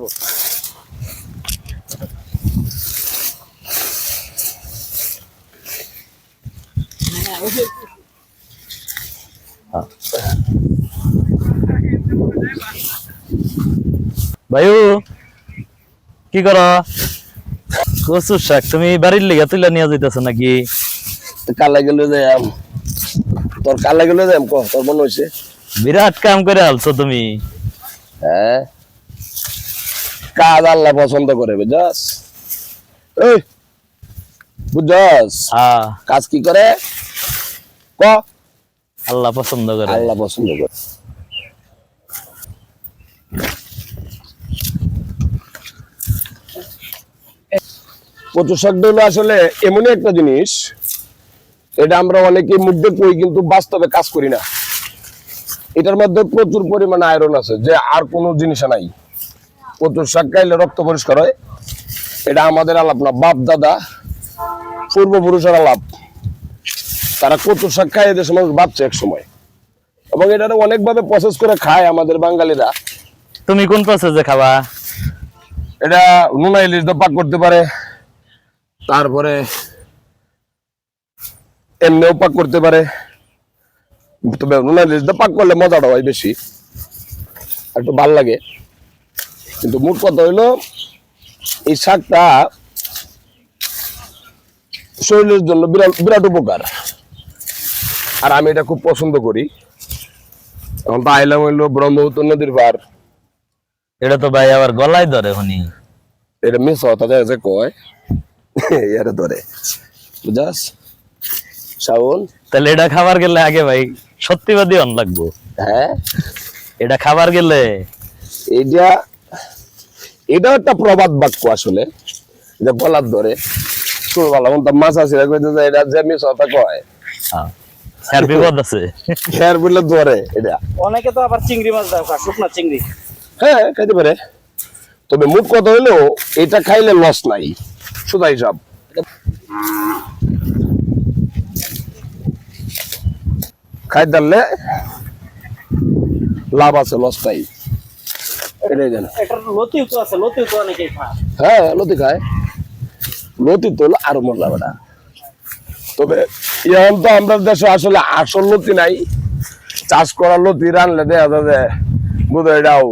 আসব ভাইউ কি কর? কচুর শাক তুমি বাড়ির লেগে তুলে নিয়ে যাইতেছ নাকি? কালা গেলে যাম তোর কালা গেলে যাম ক? তোর মনে হয়েছে বিরাট কাম করে আলছো তুমি। হ্যাঁ কাজ আল্লাহ পছন্দ করে বুঝাস এই বুঝাস হ্যাঁ। কাজ কি করে? ক? আল্লাহ পছন্দ করে। আল্লাহ পছন্দ করে। হলো আসলে এমনই একটা জিনিস এটা আমরা অনেকে মুগ্ধ করি কিন্তু বাস্তবে কাজ করি না। এটার মধ্যে প্রচুর পরিমাণে আয়রন আছে যে আর কোনো জিনিস নাই। কচুর শাক খাইলে রক্ত পরিষ্কার হয়। এটা আমাদের আলাপ না বাপ দাদা পূর্বপুরুষের আলাপ। তারা কচুর শাক খায় এদের সময় ভাবছে এক সময়। এবং এটা অনেকভাবে প্রসেস করে খায় আমাদের বাঙালিরা। তুমি কোন প্রসেসে খাবা? এটা নুনা ইলিশ দিয়ে পাক করতে পারে। তারপরে এমনিও পাক করতে পারে। তবে নুনা ইলিশ দিয়ে পাক করলে মজাটা হয় বেশি। একটু ভালো লাগে। কিন্তু মোট কথা হইল এই শাকটা শরীরের জন্য বিরাট বিরাট উপকার। আর আমি এটা খুব পছন্দ করি। এখন তো আইলাম হইল ব্রহ্মপুত্র নদীর পার এটা তো ভাই আবার গলায় ধরে হনি এটা মিস হতা যায় যে কয় এরে ধরে। বুঝাস? শাওন? তাহলে এটা খাবার গেলে আগে ভাই সত্যিবাদী অন লাগবো? হ্যাঁ। এটা খাবার গেলে? এইটা এটা একটা প্রবাদ বাক্য আসলে যে গলার ধরে ছোটবেলা মতো মাছ আছে এটা যে মিস হতা কয়। হ্যাঁ। বিপদ আছে। খেয়ার বললে ধরে এটা। অনেকে তো আবার চিংড়ি মাছ দাও শুকনা চিংড়ি। হ্যাঁ খাইতে পারে। তবে মোট কথা হইল এটা খাইলে লস নাই সুদা হিসাব খাই দাঁড়লে লাভ আছে লস নাই। এটাই জানা। এটার লতিও তো আছে লতিও তো অনেকেই খায়। হ্যাঁ লতি খায়। লতি তো আরও মজা বেটা। তবে এখন তো আমরা দেশে আসলে আসল লতি নাই। চাষ করা লতি রানলে দেখা যায় বোধ এটাও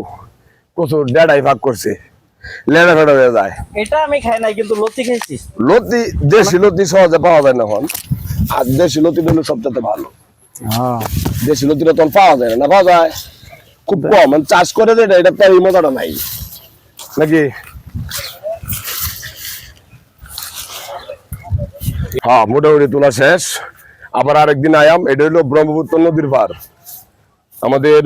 প্রচুর ডেড়াই ভাগ করছে। লেড়া ফেড়া হয়ে যায়। এটা আমি খাই নাই কিন্তু লতি দেশি লতি সহজে পাওয়া যায় না এখন। আর দেশি লতি হলো সবচেয়ে ভালো। দেশি লতিটা তখন পাওয়া যায় না পাওয়া যায়? খুব কম মানে চাষ করে যেটা এটা তো এই মজাটা নাই। নাকি? হ্যাঁ মোটামুটি তোলা শেষ। আবার আরেকদিন আয়াম, এটা হলো ব্রহ্মপুত্র নদীর পার আমাদের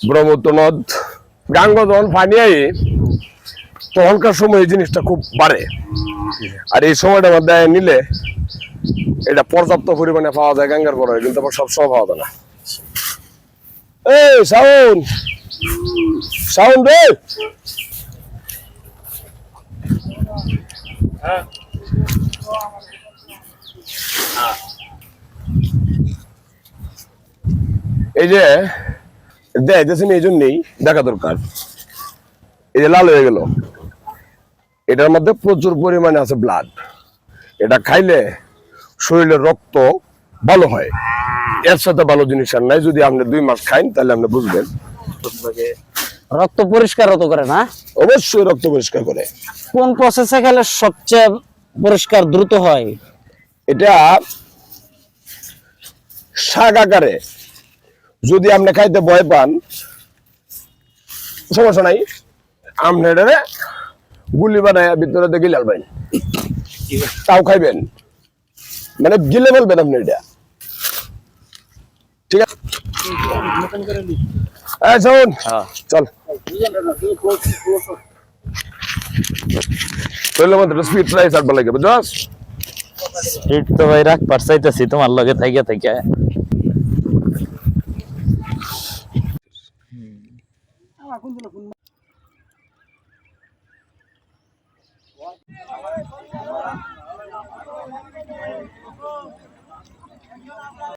ব্রহ্মপুত্র নদ, গাঙ্গ যখন পানি আই তখনকার সময় এই জিনিসটা খুব বাড়ে। আর এই সময়টার মধ্যে নিলে এটা পর্যাপ্ত পরিমাণে পাওয়া যায়, গাঙ্গার পরে, কিন্তু আবার সবসময় পাওয়া যায় না। এই সাউন্ড সাউন্ড রে। এই যে দেখতেছেন এই জন্যই দেখা দরকার। এই যে লাল হয়ে গেল। এটার মধ্যে প্রচুর পরিমাণে আছে ব্লাড এটা খাইলে শরীরের রক্ত ভালো হয়। এর সাথে ভালো জিনিস আর নাই। যদি আপনি দুই মাস খাইন তাহলে আপনি বুঝবেন। রক্ত পরিষ্কার হতো করে না? অবশ্যই রক্ত পরিষ্কার করে। কোন প্রসেসে খেলে সবচেয়ে পরিষ্কার দ্রুত হয়? এটা শাক আকারে। যদি আপনি খাইতে ভয় পান সমস্যা নাই। আপনি এটারে গুলি বানায় ভিতরে গিলাল পাইন তাও খাইবেন। মানে গিলে বলবেন আপনি এটা। এই শোন চল শরীরের মধ্যে স্পিড রাইস আটবার লাগে বুঝছ স্পিড তো ভাই রাখ পারসাইতেছি তোমার লগে থাইকে থাইকে